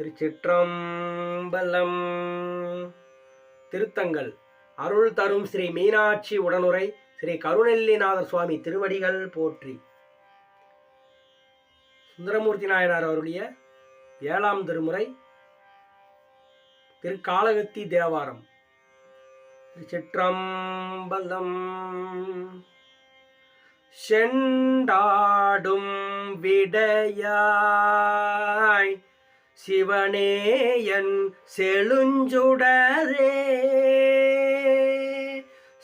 திருச்சிற்றம்பலம். திருத்தங்கள். அருள் தரும் ஸ்ரீ மீனாட்சி உடனுரை ஸ்ரீ கருணெல்லிநாதர் சுவாமி திருவடிகள் போற்றி. சுந்தரமூர்த்தி நாயனார் அவருடைய ஏழாம் திருமுறை திருக்காலகத்தி தேவாரம். திருச்சிற்றம்பலம். செண்டாடும் விடையாய் சிவனேயன் செழுஞ்சுடரே.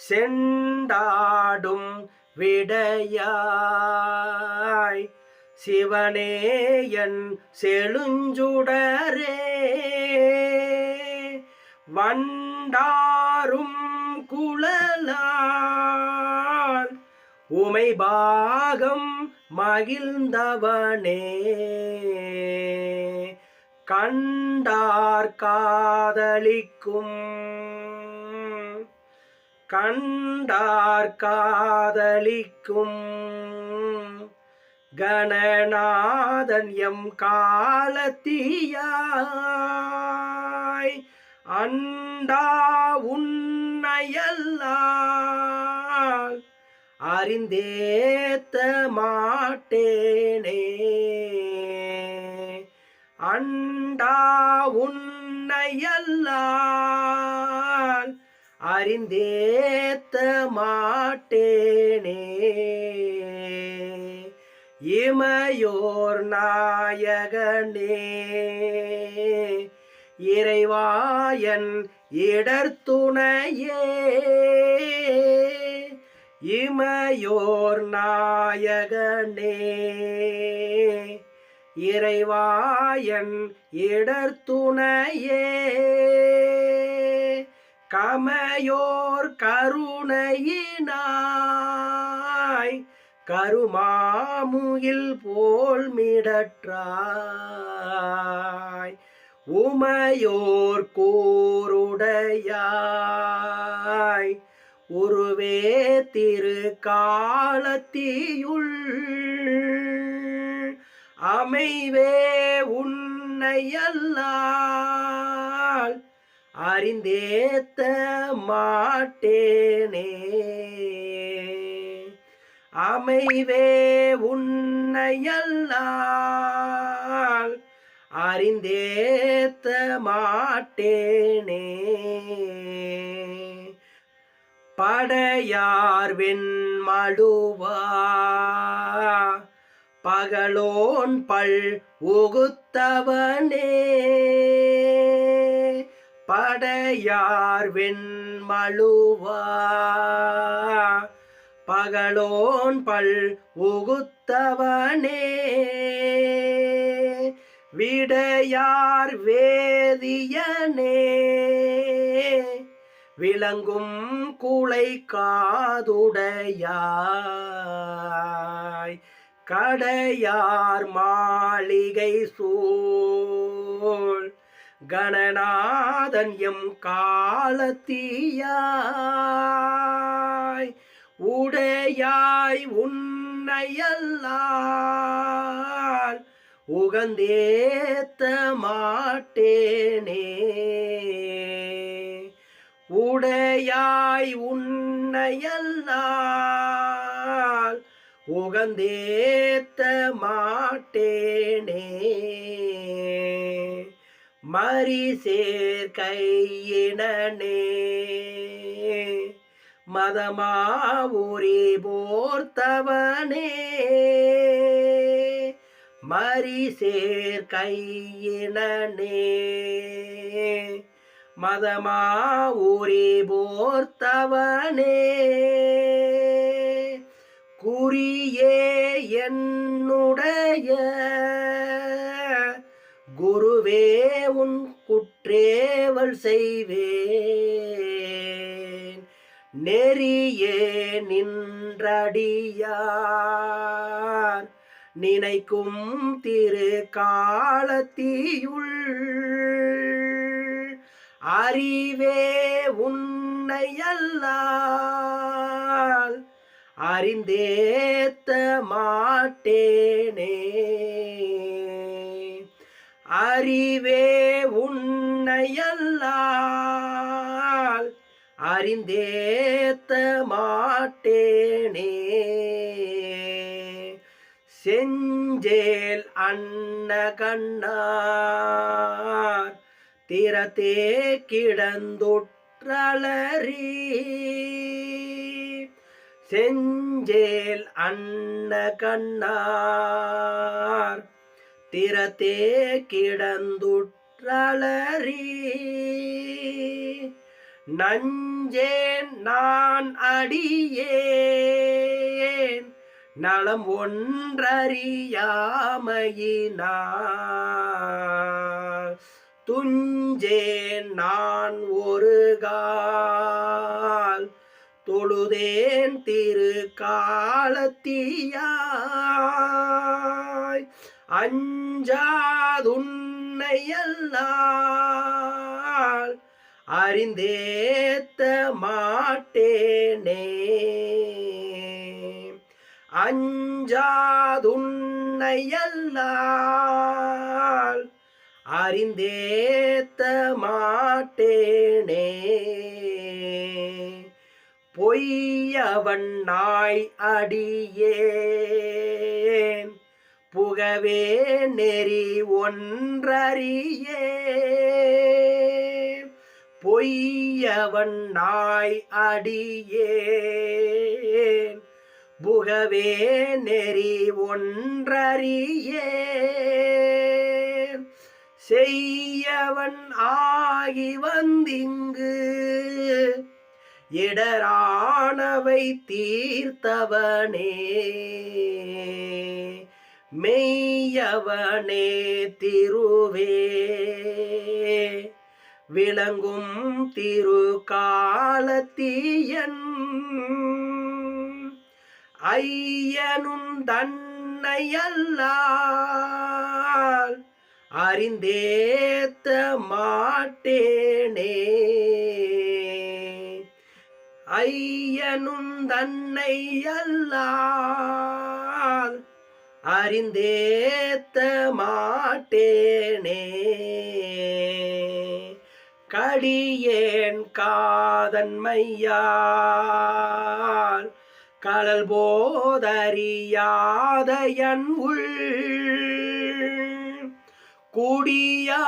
செண்டாடும் விடையாய் சிவனேயன் செழுஞ்சுடரே. வண்டாரும் குழலால் உமை பாகம் மகிழ்ந்தவனே. கண்டார் காதலிக்கும். கண்டார் காதலிக்கும். கணநாதன் எம் காலத்தியாய் அண்டா உன்னையல்லால் அறிந்தேத்த மாட்டேனே. அண்டா உன்னையல்லால் அறிந்தேத்த மாட்டேனே. இமையோர் நாயகனே இறைவாயன் இடர்த்துணையே இமையோர் நாயகனே இறைவாயன் இடர்த்துணையே கமையோர் கருணையினாய் கருமாமுகில் போல் மிடற்றாய் உமையோர் கூருடையாய். உருவே திரு காலத்தியுள் அமைவே உன்னையல்லால் அறிந்தேத்த மாட்டேனே. அமைவே உன்னையல்லால் அறிந்தேத்த மாட்டேனே. படையார் வெண் வெண்மடுவா பகலோன் பல் உகுத்தவனே. படையார் வெண்மழுவா. பகலோன் பல் உகுத்தவனே. விடையார் வேதியனே. விளங்கும் குலை காதுடையாய். கடையார் மாளிகை சூழ். கணநாதன் எம் காலத்தீயாய். உடையாய் உன்னையல்லால் உகந்தேத்த மாட்டேனே. உடையாய் உன்னையல்லால் உகந்தேத்த மாட்டேனே. மரி சேர்க்கையினே மதமாவுரி போர்த்தவனே. மரி சேர்க்கையினே மதமாவுரி போர்த்தவனே. குறியே என்னுடைய குருவே உன் குற்றேவல் செய்வேன். நெறியே நின்றடியார். நினைக்கும் திரு காலத்தியுள் அறிவே உன்னையல்லால் அறிந்தேத்த மாட்டேனே. அறிவே உன்னையல்லால் அறிந்தேத்த மாட்டேனே. செஞ்சேல் அன்ன கண்ணார் திறத்தே கிடந்துற்றலறி. செஞ்சேல் அன்ன கண்ணார். திறத்தே கிடந்துற்றலறி. நஞ்சேன் நான் அடியேன். நலம் ஒன்றறியாமையினார் துஞ்சேன் நான் ஒரு கா தொழுதேன் திரு காலத்தியாய் அஞ்சாதுன்னையல்லால் அறிந்தேத்த மாட்டேனே. அஞ்சாதுன்னையல்லால் அறிந்தேத்த மாட்டேனே. பொய்யவன் நாய் அடியேன். புகவே நெறி ஒன்றறியே பொய்யவன் நாய் அடியேன். புகவே நெறி ஒன்றறியே செய்யவன் ஆகி வந்திங்கு. இடரானவை தீர்த்தவனே. மெய்யவனே திருவே. விளங்கும் திரு ஐயனும் தன்னையல்லால் அறிந்தேத்த மாட்டேனே. ஐயனும் தன்னை அல்லால் அறிந்தேத்த மாட்டேனே. கடியேன் காதன்மையால் கடல் போதறியாத என் உள் குடியா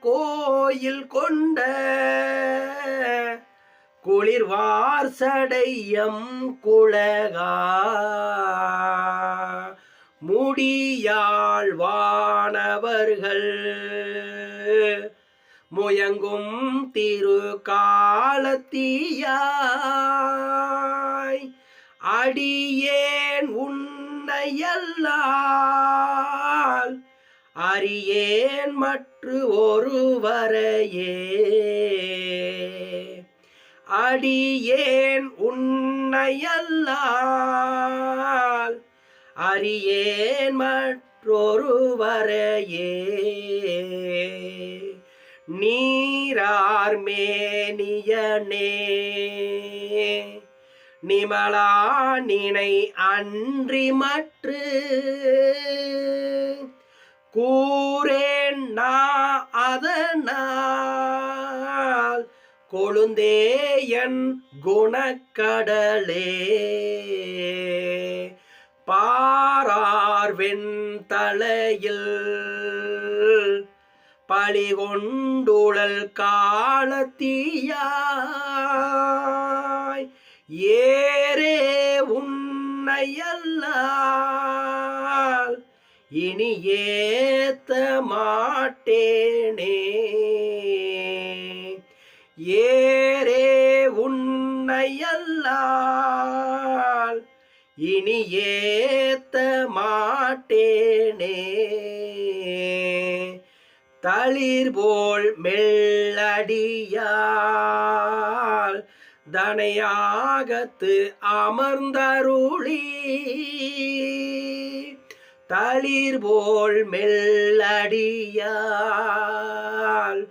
கோயில் கொண்ட குளிர்வார் சடையம் குலகா முடியாழ்வானவர்கள் முயங்கும் திரு காலத்தீயாய் அடியேன் உன்னையல்லால் அறியேன் மற்ற ஒருவரையே. அடியேன் உன்னையல்லால். அறியேன் மற்றொருவரையே. நீரார் மேனியனே. நிமலா நினை அன்றி மற்று. கூறேன் நா அதனா கொழுந்தேயன் குணக்கடலே. பாரார்வெண் தலையில் பழிகொண்டுழல் காலத்தீயாய். ஏரே உன்னையல்லால் இனி ஏத்த மாட்டேனே. ஏரே உன்னையல்லால் இனி ஏத்த மாட்டேனே. தளிர் போல் மெல்லடியால் தனையாகத்து அமர்ந்தருளி. தளிர் போல் மெல்லடியால்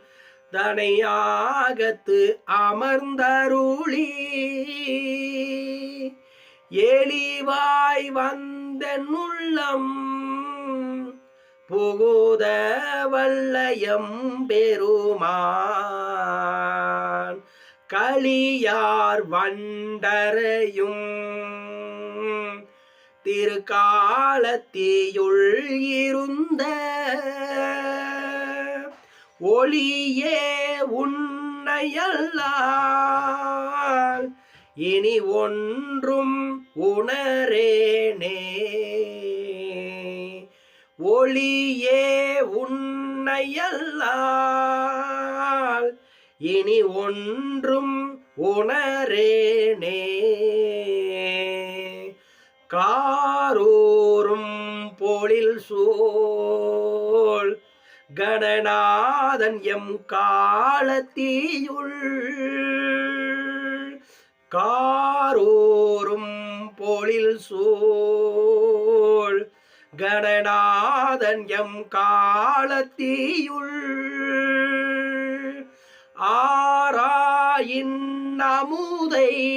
தனையாகத்து அமர்ந்தருளி. எளிவாய் வந்த உள்ளம் புகுத வல்லயம் பெருமான். களியார் வண்டரையும் திருக்காலத்தியுள் இருந்த ஒளியே உன்னையல்லால் இனி ஒன்றும் உணரேனே. ஒளியே உன்னையல்லால் இனி ஒன்றும் உணரேனே. காரூரும் பொழில் சோல் கணநாதன் எம் காலத்தீயுள். காரோரும் போலில் சோழ். கணநாதன் எம் காலத்தீயுள். ஆராயின் அமுதை.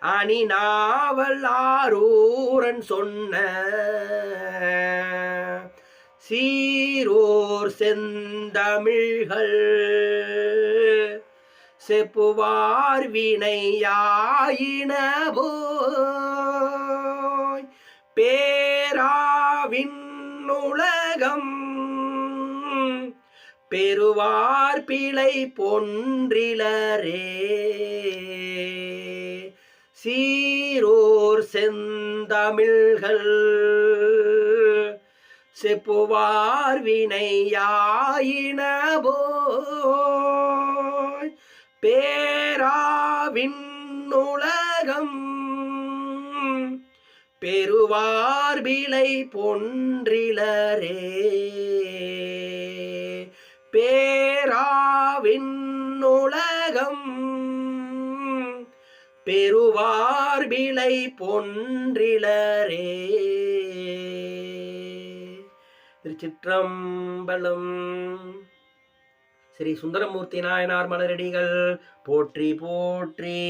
அணிநாவல் ஆரூரன் சொன்ன சீரோர் செந்தமிழ்கள். செப்புவார் வினையாயினபோய். பேராவின் உலகம். பெறுவார் பிழை பொன்றிலரே. சீரோர் செந்தமிழ்கள். செப்புவார் வினையாயின போய் பேராவின் உலகம் பெறுவார் விலை பொன்றிலரே. பேராவின் உலகம் பெறுவார் விலை பொன்றிலரே. திருச்சிற்றம்பலம். ஸ்ரீ சுந்தரமூர்த்தி நாயனார் மலரடிகள் போற்றி போற்றி.